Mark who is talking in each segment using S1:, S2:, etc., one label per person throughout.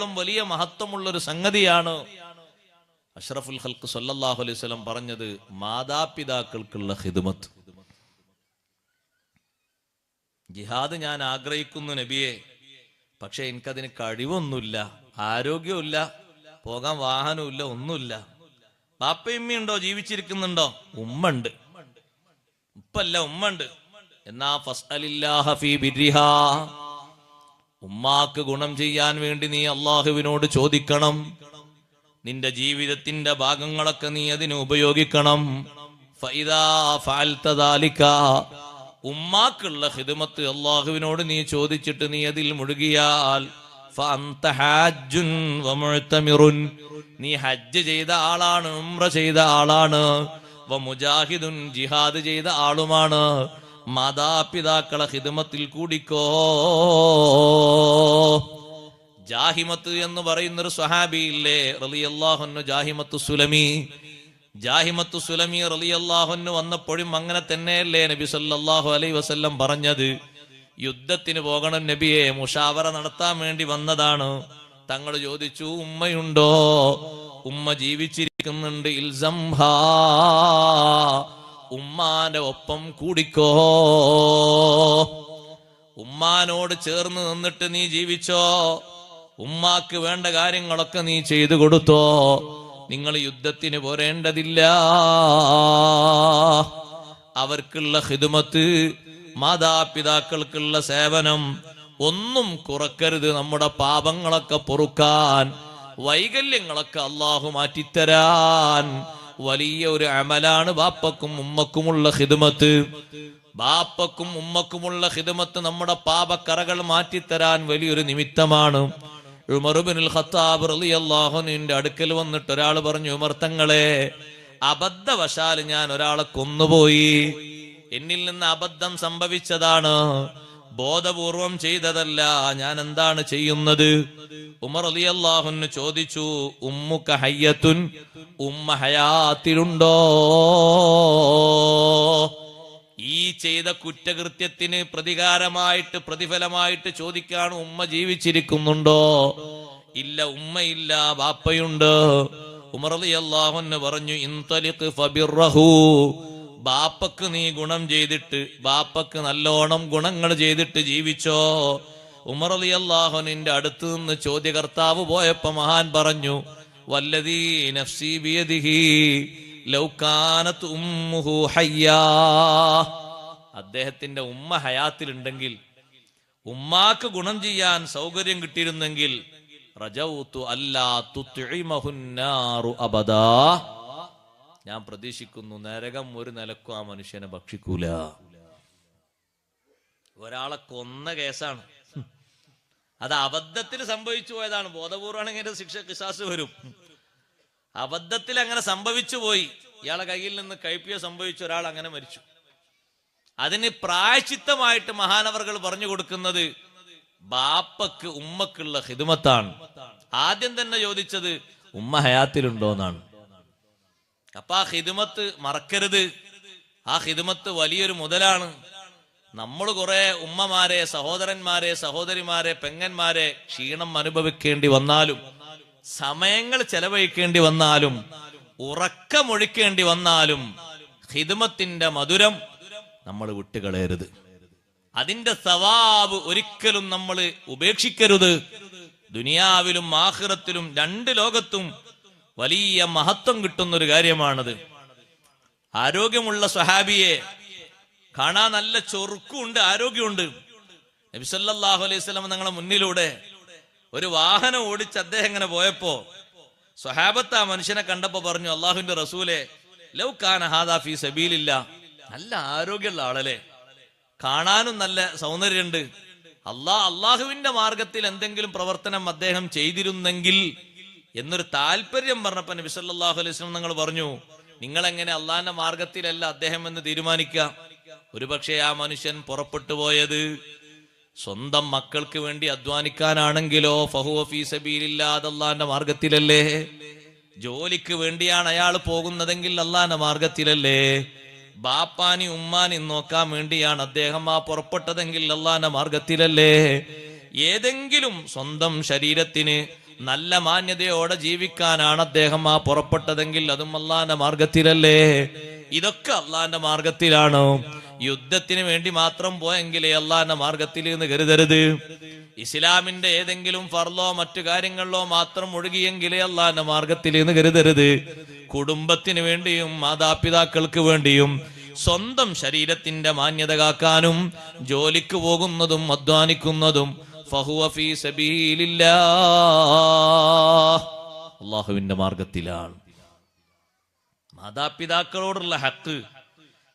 S1: ും വലിയ മഹത്വമുള്ള ഒരു സംഗതിയാണ്. അഷ്റഫുൽ ഹൽക്ക് സല്ലാഹു അലൈഹി സ്വലം പറഞ്ഞത് മാതാപിതാക്കൾക്കുള്ള ഹിദ്മത്ത് ജിഹാദ് ഞാൻ ആഗ്രഹിക്കുന്നു നബിയെ. പക്ഷെ എനിക്കതിന് കഴിവൊന്നുമില്ല ആരോഗ്യമില്ല പോകാൻ വാഹനമില്ല ഒന്നുമില്ല. ബാപ്പയമ്മയുണ്ടോ ജീവിച്ചിരിക്കുന്നുണ്ടോ? ഉമ്മണ്ട്. ഉപ്പല്ല ഉമ്മണ്ട്. എന്നാ ഫസ്അലില്ലാഹ ഫീ ബിർരിഹാ ഉമ്മാക്ക് ഗുണം ചെയ്യാൻ വേണ്ടി നീ അള്ളാഹുവിനോട് ചോദിക്കണം നിന്റെ ജീവിതത്തിന്റെ ഭാഗങ്ങളൊക്കെ നീ അതിന് ഉപയോഗിക്കണം. ഉമ്മാക്കുള്ള ഹിദ്മത്ത് അള്ളാഹുവിനോട് നീ ചോദിച്ചിട്ട് നീ അതിൽ മുഴുകിയാൽ. നീ ഹജ്ജ് ചെയ്ത ആളാണ് ഉംറ ചെയ്ത ആളാണ് ജിഹാദ് ചെയ്ത ആളുമാണ് മാതാപിതാക്കളെ ഹിതമത്തിൽ കൂടിക്കോ? ജാഹിമത്ത് എന്ന് പറയുന്ന ഒരു സ്വഹാബിയില്ലേ റലിയല്ലാഹുന്നു ജാഹിമത്ത് സുലമി. ജാഹിമത്ത് സുലമി റലിയല്ലാഹുന്നു വന്നപ്പോഴും അങ്ങനെ തന്നെയല്ലേ നബി സല്ലാഹു അലൈ വസല്ലം പറഞ്ഞത്? യുദ്ധത്തിന് പോകണം നബിയെ മുഷാവറ നടത്താൻ വേണ്ടി വന്നതാണ്. തങ്ങൾ ചോദിച്ചു ഉമ്മയുണ്ടോ? ഉമ്മ ജീവിച്ചിരിക്കുന്നുണ്ട് ഇൽസംഹാ. ഉമ്മാന്റെ ഒപ്പം കൂടിക്കോ? ഉമ്മാനോട് ചേർന്ന് നിന്നിട്ട് നീ ജീവിച്ചോ? ഉമ്മാക്ക് വേണ്ട കാര്യങ്ങളൊക്കെ നീ ചെയ്തു കൊടുത്തോ? നിങ്ങൾ യുദ്ധത്തിന് പോരേണ്ടതില്ല. അവർക്കുള്ള ഹിതുമത്ത് മാതാപിതാക്കൾക്കുള്ള സേവനം ഒന്നും കുറക്കരുത്. നമ്മുടെ പാപങ്ങളൊക്കെ പൊറുക്കാൻ വൈകല്യങ്ങളൊക്കെ അള്ളാഹു മാറ്റിത്തരാൻ. വലിയ ഒരു അമലാണ് ബാപ്പക്കും ഉമ്മക്കുമുള്ള ഹിതുമത്ത് ബാപ്പക്കും ഉമ്മക്കുമുള്ള ഹിദമത്ത് നമ്മുടെ പാപക്കറകൾ മാറ്റിത്തരാൻ വലിയൊരു നിമിത്തമാണ്. ഉമറുബിനുൽ ഖത്താബ് റളിയല്ലാഹുവിന്റെ അടുക്കൽ വന്നിട്ട് ഒരാൾ പറഞ്ഞു ഉമർ തങ്ങളെ അബദ്ധവശാൽ ഞാൻ ഒരാളെ കൊന്നുപോയി. എന്നിൽ നിന്ന് അബദ്ധം സംഭവിച്ചതാണ്. ബോധപൂർവം ചെയ്തതല്ല. ഞാൻ എന്താണ് ചെയ്യുന്നത്? ഉമർ അലി അള്ളാഹുന് ചോദിച്ചു ഉമ്മുക്ക ഹയ്യത്തുൻ ഉമ്മ ഹയാത്തിലുണ്ടോ? ഈ ചെയ്ത കുറ്റകൃത്യത്തിന് പ്രതികാരമായിട്ട് പ്രതിഫലമായിട്ട് ചോദിക്കാണ് ഉമ്മ ജീവിച്ചിരിക്കുന്നുണ്ടോ? ഇല്ല ഉമ്മയില്ല ബാപ്പയുണ്ട്. ഉമർ അലി അള്ളാഹുന്ന് പറഞ്ഞു ഇൻതലിഖ് ഫബിർറഹു ബാപ്പക്ക് നീ ഗുണം ചെയ്തിട്ട് ബാപ്പക്ക് നല്ലോണം ഗുണങ്ങൾ ചെയ്തിട്ട് ജീവിച്ചോ? ഉമർ അലി അള്ളാഹു നിന്റെ അടുത്ത് നിന്ന് ചോദ്യകർത്താവ് പോയപ്പോ മഹാൻ പറഞ്ഞു വല്ലതീ നഫ്സി ബിയദിഹി ഉമ്മുഹു ഹയ്യാ. അദ്ദേഹത്തിന്റെ ഉമ്മ ഹയാത്തിലുണ്ടെങ്കിൽ ഉമ്മാക്ക് ഗുണം ചെയ്യാൻ സൗകര്യം കിട്ടിയിരുന്നെങ്കിൽ റജൗതു അല്ലാ അബദാ. ഞാൻ പ്രതീക്ഷിക്കുന്നു നരകം ഒരു നിലക്കും ആ മനുഷ്യനെ ഭക്ഷിക്കൂല. ഒരാളെ കൊന്ന കേസാണ്. അത് അബദ്ധത്തിൽ സംഭവിച്ചു പോയതാണ്. ബോധപൂർവമാണെങ്കിൽ ശിക്ഷ കിസാസ് വരും. അബദ്ധത്തിൽ അങ്ങനെ സംഭവിച്ചു പോയി. ഇയാളെ കയ്യിൽ നിന്ന് കൈപ്പിയ സംഭവിച്ചു ഒരാൾ അങ്ങനെ മരിച്ചു. അതിന് പ്രായച്ചിത്തമായിട്ട് മഹാനവറുകൾ പറഞ്ഞു കൊടുക്കുന്നത് ബാപ്പക്ക് ഉമ്മക്കുള്ള ഹിദുമത്താണ് ആദ്യം തന്നെ ചോദിച്ചത് ഉമ്മ ഹയാത്തിലുണ്ടോ? എന്നാണ്. അപ്പൊ ആ ഹിദുമത്ത് മറക്കരുത്. ആ ഹിദുമത്ത് വലിയൊരു മുതലാണ്. നമ്മൾ കുറെ ഉമ്മമാരെ സഹോദരന്മാരെ സഹോദരിമാരെ പെങ്ങന്മാരെ ക്ഷീണം അനുഭവിക്കേണ്ടി വന്നാലും സമയങ്ങൾ ചെലവഴിക്കേണ്ടി വന്നാലും ഉറക്കമൊഴിക്കേണ്ടി വന്നാലും ഹിദുമത്തിന്റെ മധുരം നമ്മൾ വിട്ടുകളയരുത്. അതിന്റെ സവാബ് ഒരിക്കലും നമ്മൾ ഉപേക്ഷിക്കരുത്. ദുനിയാവിലും ആഹ്റത്തിലും രണ്ട് ലോകത്തും വലിയ മഹത്വം കിട്ടുന്ന ഒരു കാര്യമാണത്. ആരോഗ്യമുള്ള സ്വഹാബിയെ കാണാൻ നല്ല ചൊറുക്കുണ്ട് ആരോഗ്യമുണ്ട്. നബിസല്ലാഹു അലൈഹി സ്വലം നിങ്ങളെ മുന്നിലൂടെ ഒരു വാഹനം ഓടിച്ച് അദ്ദേഹം ഇങ്ങനെ പോയപ്പോ സ്വഹാബത്ത് ആ മനുഷ്യനെ കണ്ടപ്പോ പറഞ്ഞു അള്ളാഹുവിന്റെ റസൂലെ ലൗ ഖാൻ ഹാദാ ഫീ സബീലില്ല. നല്ല ആരോഗ്യമുള്ള ആളല്ലേ. കാണാനും നല്ല സൗന്ദര്യമുണ്ട്. അള്ളാ അള്ളാഹുവിന്റെ മാർഗത്തിൽ എന്തെങ്കിലും പ്രവർത്തനം അദ്ദേഹം ചെയ്തിരുന്നെങ്കിൽ എന്നൊരു താല്പര്യം പറഞ്ഞപ്പോ നബി സല്ലല്ലാഹു അലൈഹി വസല്ലം നിങ്ങൾ പറഞ്ഞു നിങ്ങൾ എങ്ങനെ അള്ളാഹിന്റെ മാർഗത്തിലല്ല അദ്ദേഹം എന്ന് തീരുമാനിക്കുക? ഒരുപക്ഷെ ആ മനുഷ്യൻ പുറപ്പെട്ടു പോയത് സ്വന്തം മക്കൾക്ക് വേണ്ടി അധ്വാനിക്കാനാണെങ്കിലോ? ഫഹുവ ഫീ സബീലില്ലാതെ അള്ളാന്റെ മാർഗത്തിലല്ലേ? ജോലിക്ക് വേണ്ടിയാണ് അയാൾ പോകുന്നതെങ്കിൽ അള്ളാന്റെ മാർഗത്തിലല്ലേ? ബാപ്പാനി ഉമ്മാനി നോക്കാൻ വേണ്ടിയാണ് അദ്ദേഹം ആ പുറപ്പെട്ടതെങ്കിൽ അള്ളാന്റെ മാർഗത്തിലല്ലേ? ഏതെങ്കിലും സ്വന്തം ശരീരത്തിന് നല്ല മാന്യതയോടെ ജീവിക്കാനാണ് അദ്ദേഹം ആ പുറപ്പെട്ടതെങ്കിൽ അതും അള്ളാന്റെ മാർഗത്തിലല്ലേ? ഇതൊക്കെ അള്ളാന്റെ മാർഗത്തിലാണ്. യുദ്ധത്തിന് വേണ്ടി മാത്രം പോയെങ്കിലേ അള്ളാന്റെ മാർഗത്തിൽ എന്ന് കരുതരുത്. ഇസ്ലാമിന്റെ ഏതെങ്കിലും ഫർലോ മറ്റു കാര്യങ്ങളിലോ മാത്രം ഒഴുകിയെങ്കിലേ അള്ളാന്റെ മാർഗത്തിൽ എന്ന് കരുതരുത്. കുടുംബത്തിന് വേണ്ടിയും മാതാപിതാക്കൾക്ക് വേണ്ടിയും സ്വന്തം ശരീരത്തിന്റെ മാന്യത കാക്കാനും ജോലിക്ക് പോകുന്നതും അധ്വാനിക്കുന്നതും ഫഹുവ ഫീ അള്ളാഹുവിന്റെ മാർഗത്തിലാണ്. മാതാപിതാക്കളോടുള്ള ഹക്ക്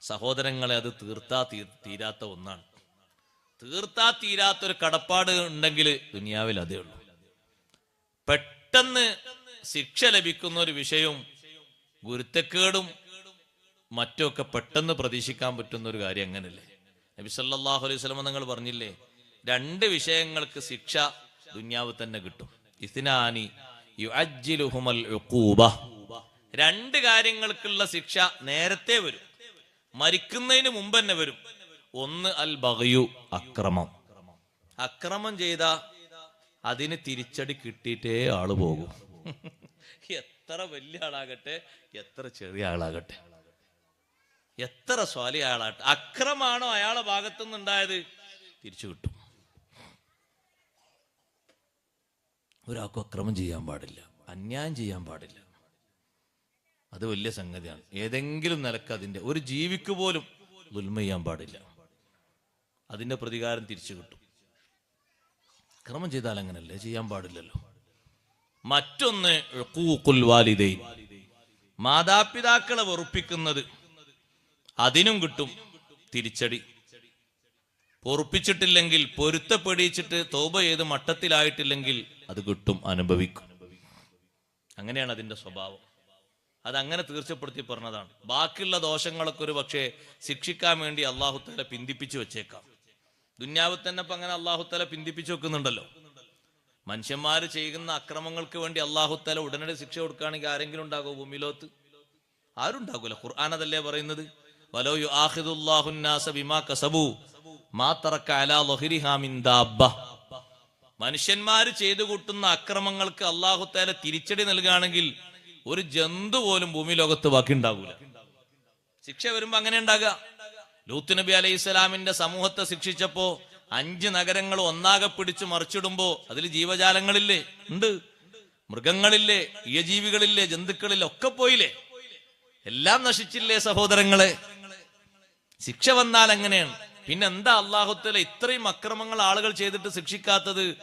S1: സഹോദരങ്ങളെ അത് തീർത്താ തീരാത്ത ഒന്നാണ്. തീർത്താ തീരാത്തൊരു കടപ്പാട് ഉണ്ടെങ്കിൽ ദുനിയാവിൽ അതേ ഉള്ളൂ. പെട്ടെന്ന് ശിക്ഷ ലഭിക്കുന്ന ഒരു വിഷയവും ഗുരുത്തക്കേടും മറ്റൊക്കെ പെട്ടെന്ന് പ്രതീക്ഷിക്കാൻ പറ്റുന്ന ഒരു കാര്യം അങ്ങനല്ലേ? നബി സല്ലല്ലാഹു അലൈഹി വസല്ലം നിങ്ങൾ പറഞ്ഞില്ലേ രണ്ട് വിഷയങ്ങൾക്ക് ശിക്ഷ ദുന്യാവ് തന്നെ കിട്ടും. ഇസ്നാനി യുഅജ്ജിലുഹുമൽ ഉഖൂബ. രണ്ട് കാര്യങ്ങൾക്കുള്ള ശിക്ഷ നേരത്തെ വരും. മരിക്കുന്നതിന് മുമ്പ് തന്നെ വരും. ഒന്ന് അൽ ബഗയു അക്രമം. അക്രമം ചെയ്ത അതിന് തിരിച്ചടി കിട്ടിയിട്ടേ ആൾ പോകും. എത്ര വലിയ ആളാകട്ടെ എത്ര ചെറിയ ആളാകട്ടെ. എത്ര സ്വാലി ആളാകട്ടെ അക്രമാണോ അയാളെ ഭാഗത്തുനിന്നുണ്ടായത്? തിരിച്ചു കിട്ടും. ഒരാൾക്കും അക്രമം ചെയ്യാൻ പാടില്ല അന്യായം ചെയ്യാൻ പാടില്ല. അത് വലിയ സംഗതിയാണ്. ഏതെങ്കിലും നിലയ്ക്ക് അതിന്റെ ഒരു ജീവിക്ക് പോലും ദുൽമ ചെയ്യാൻ പാടില്ല. അതിന്റെ പ്രതികാരം തിരിച്ചു കിട്ടും. അക്രമം ചെയ്താൽ അങ്ങനല്ലേ? ചെയ്യാൻ പാടില്ലല്ലോ. മറ്റൊന്ന് മാതാപിതാക്കളെ വെറുപ്പിക്കുന്നത് അതിനും കിട്ടും തിരിച്ചടി. പൊറുപ്പിച്ചിട്ടില്ലെങ്കിൽ പൊരുത്തപ്പെടിയിച്ചിട്ട് തോപ ചെയ്ത് മട്ടത്തിലായിട്ടില്ലെങ്കിൽ അത് കിട്ടും അനുഭവിക്കും. അങ്ങനെയാണ് അതിന്റെ സ്വഭാവം. അതങ്ങനെ തീർച്ചപ്പെടുത്തി പറഞ്ഞതാണ്. ബാക്കിയുള്ള ദോഷങ്ങളൊക്കെ ഒരു പക്ഷേ ശിക്ഷിക്കാൻ വേണ്ടി അള്ളാഹുത്തല പിന്തിപ്പിച്ചു വെച്ചേക്കാം. ദുന്യാവിൽ തന്നെ ഇപ്പൊ അങ്ങനെ അള്ളാഹുത്തല പിന്തിപ്പിച്ചു വെക്കുന്നുണ്ടല്ലോ. മനുഷ്യന്മാര് ചെയ്യുന്ന അക്രമങ്ങൾക്ക് വേണ്ടി അള്ളാഹുത്തല ഉടനടി ശിക്ഷ കൊടുക്കുകയാണെങ്കിൽ ആരെങ്കിലും ഉണ്ടാകുമോ ഭൂമിയിലോത്ത് ആരും ഉണ്ടാകൂല. ഖുർആൻ അതല്ലേ പറയുന്നത്? വലോ യുആഖിദുല്ലാഹുന്നാസ ബിമാ കസബു മാ തറക്ക അലാ ലഹരിഹാ മിൻ ദാബ്ബ. മനുഷ്യന്മാര് ചെയ്തു കൂട്ടുന്ന അക്രമങ്ങൾക്ക് അള്ളാഹുത്താല തിരിച്ചടി നൽകുകയാണെങ്കിൽ ഒരു ജന്തു പോലും ഭൂമി ലോകത്ത് ബാക്കി ശിക്ഷ വരുമ്പോ അങ്ങനെ ഉണ്ടാകുക ലൂത്ത് നബി അലൈഹി സ്വലാമിന്റെ സമൂഹത്തെ ശിക്ഷിച്ചപ്പോ അഞ്ച് നഗരങ്ങൾ ഒന്നാകെ പിടിച്ചു മറിച്ചിടുമ്പോ അതിൽ ജീവജാലങ്ങളില്ലേ? ഉണ്ട്. മൃഗങ്ങളില്ലേ? ഇയജീവികളില്ലേ? ജന്തുക്കളില്ലേ? ഒക്കെ പോയില്ലേ? എല്ലാം നശിച്ചില്ലേ സഹോദരങ്ങളെ? ശിക്ഷ വന്നാൽ എങ്ങനെയാണ്? പിന്നെ എന്താ അള്ളാഹുത്തല ഇത്രയും അക്രമങ്ങൾ ആളുകൾ ചെയ്തിട്ട് ശിക്ഷിക്കാത്തത്?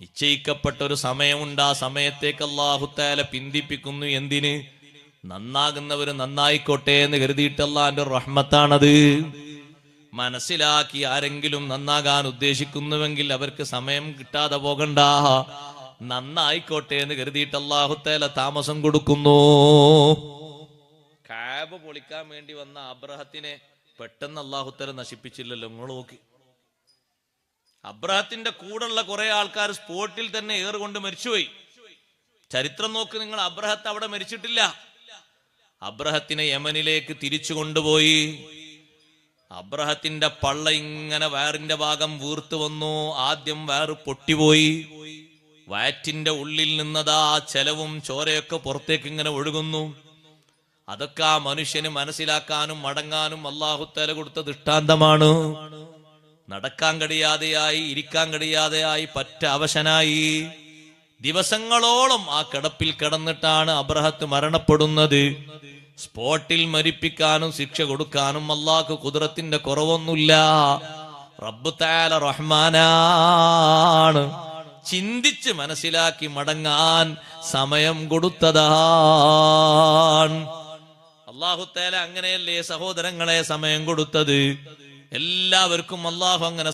S1: നിശ്ചയിക്കപ്പെട്ട ഒരു സമയമുണ്ട്. ആ സമയത്തേക്ക് അള്ളാഹുത്താല പിന്തിപ്പിക്കുന്നു. എന്തിന്? നന്നാകുന്നവര് നന്നായിക്കോട്ടെ എന്ന് കരുതിയിട്ട് അള്ളാന്റെ റഹ്മത്താണത്. മനസ്സിലാക്കി ആരെങ്കിലും നന്നാകാൻ ഉദ്ദേശിക്കുന്നുവെങ്കിൽ അവർക്ക് സമയം കിട്ടാതെ പോകണ്ട. നന്നായിക്കോട്ടെ എന്ന് കരുതിയിട്ട് അള്ളാഹുത്തേല താമസം കൊടുക്കുന്നു. കാബ് പൊളിക്കാൻ വേണ്ടി വന്ന അബ്രഹത്തിനെ പെട്ടെന്ന് അള്ളാഹുത്തേല നശിപ്പിച്ചില്ലല്ലോ. നിങ്ങൾ നോക്കി. അബ്രഹത്തിന്റെ കൂടെയുള്ള കുറെ ആൾക്കാർ സ്പോട്ടിൽ തന്നെ ഏറുകൊണ്ട് മരിച്ചുപോയി. ചരിത്രം നോക്ക് നിങ്ങൾ അബ്രഹത്ത് അവിടെ മരിച്ചിട്ടില്ല. അബ്രഹത്തിനെ യമനിലേക്ക് തിരിച്ചു കൊണ്ടുപോയി. അബ്രഹത്തിന്റെ പള്ള ഇങ്ങനെ വയറിന്റെ ഭാഗം വീർത്തു വന്നു. ആദ്യം വയറ് പൊട്ടിപ്പോയി. വയറ്റിന്റെ ഉള്ളിൽ നിന്നതാ ചെലവും ചോരയൊക്കെ പുറത്തേക്ക് ഇങ്ങനെ ഒഴുകുന്നു. അതൊക്കെ ആ മനുഷ്യന് മനസ്സിലാക്കാനും മടങ്ങാനും അള്ളാഹുത്തല കൊടുത്ത ദൃഷ്ടാന്തമാണ്. നടക്കാൻ കഴിയാതെയായി ഇരിക്കാൻ കഴിയാതെയായി പറ്റ അവശനായി. ദിവസങ്ങളോളം ആ കിടപ്പിൽ കിടന്നിട്ടാണ് അബ്രഹത്ത് മരണപ്പെടുന്നത്. സ്പോട്ടിൽ മരിപ്പിക്കാനും ശിക്ഷ കൊടുക്കാനും അള്ളാഹ് കുതിരത്തിന്റെ കുറവൊന്നുമില്ല. റബ്ബ് താല റഹ്മാനാണ്. ചിന്തിച്ച് മനസ്സിലാക്കി മടങ്ങാൻ സമയം കൊടുത്തതാണ്. അള്ളാഹു തേല അങ്ങനെയല്ലേ സഹോദരങ്ങളെ സമയം കൊടുത്തത്? എല്ലാവർക്കും അള്ളാഹു അങ്ങനെ